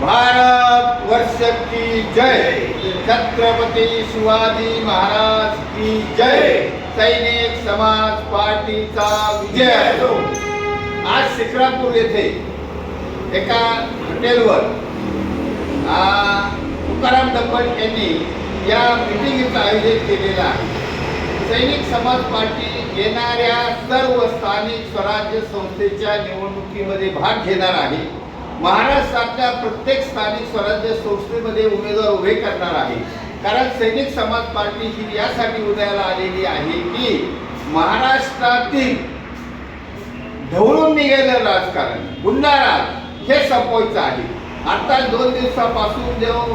भारत वर्ष की जय। छत्रपती शिवाजी महाराज की जय। सैनिक समाज पार्टीचा विजय असो। आज शिक्रापूर येथे एका हॉटेलवर तुकाराम दप्पट यांनी या मिटिंगचं आयोजन केलेलं आहे. सैनिक समाज पार्टी येणाऱ्या सर्व स्थानिक स्वराज्य संस्थेच्या निवडणुकीमध्ये भाग घेणार आहे. महाराष्ट्रातल्या प्रत्येक स्थानिक स्वराज्य संस्थेमध्ये उमेदवार उभे करणार आहे. कारण सैनिक समाज पार्टी ही यासाठी उदयाला आलेली आहे की महाराष्ट्रातील ढवळून निघालेलं राजकारण गुंडाराज हे संपवायचं आहे. आता दोन दिवसापासून देव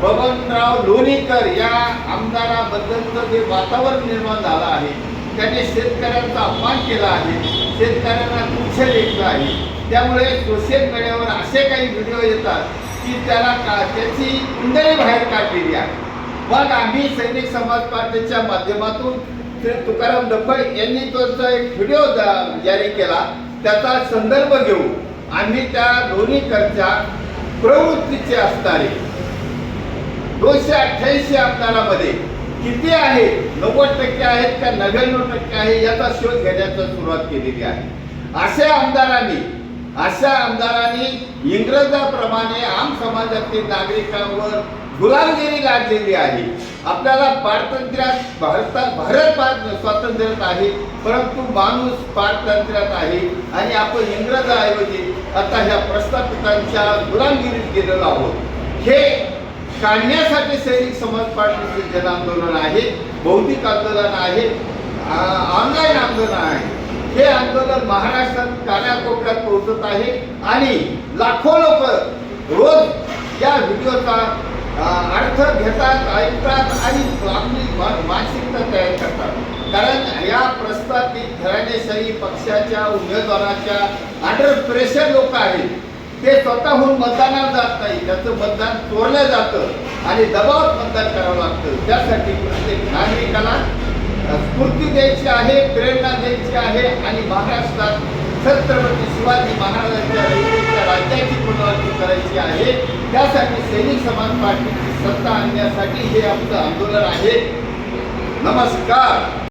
बबनराव लोणीकर या आमदाराबद्दलचं जे वातावरण निर्माण झालं आहे त्याने शेतकऱ्यांचा अपमान केला आहे. शेतकऱ्यांना कुशल लेखलं आहे. त्यामुळे सोशल मीडियावर असे काही व्हिडिओ येतात की त्याला का त्याची कुंडली बाहेर काढलेली आहे. मग आम्ही सैनिक समाज पार्टीच्या माध्यमातून श्री तुकाराम दफळ यांनी तो एक व्हिडिओ जारी केला त्याचा संदर्भ घेऊन आम्ही त्या दोन्हीकडच्या प्रवृत्तीचे असणारे. दोनशे अठ्ठ्याऐंशी आमदारामध्ये किती आहे? नव्वद टक्के आहेत का नव्याण्णव टक्के आहे? याचा शोध घेण्याचा सुरुवात केलेली आहे. अशा आमदारांनी अशा आमदारांनी इंग्रजाप्रमाणे आम समाजातील नागरिकांवर गुलामगिरी लादलेली आहे. आपल्याला पारतंत्र्यात भारतात भारत पार- स्वातंत्र्यात आहे परंतु माणूस पारतंत्र्यात आहे आणि आपण इंग्रजाऐवजी आता ह्या प्रस्थापितांच्या गुलामगिरीत गेलेलो आहोत. हे काढण्यासाठी सैनिक समाज पार्टीचे जन आंदोलन आहे बौद्धिक आंदोलन आहे ऑनलाईन आंदोलन आहे. हे आंदोलन महाराष्ट्रात कानाकोपऱ्यात पोहोचत आहे आणि लाखो लोक रोज या व्हिडिओचा अर्थ घेतात ऐकतात आणि आपली मानसिकता तयार करतात. कारण या प्रस्तावित घराणेशाही पक्षाच्या उमेदवाराच्या अंडर प्रेशर लोक आहेत. ते स्वतःहून मतदानात जात नाही. त्याचं मतदान चोरलं जातं आणि दबावात मतदान करावं लागतं. त्यासाठी प्रत्येक नागरिकाला स्फूर्ती द्यायची आहे प्रेरणा द्यायची आहे आणि महाराष्ट्रात छत्रपती शिवाजी महाराजांच्या राज्याची पुनरावृत्ती करायची आहे. त्यासाठी सैनिक समाज पार्टीची सत्ता आणण्यासाठी हे आमचं आंदोलन आहे. नमस्कार.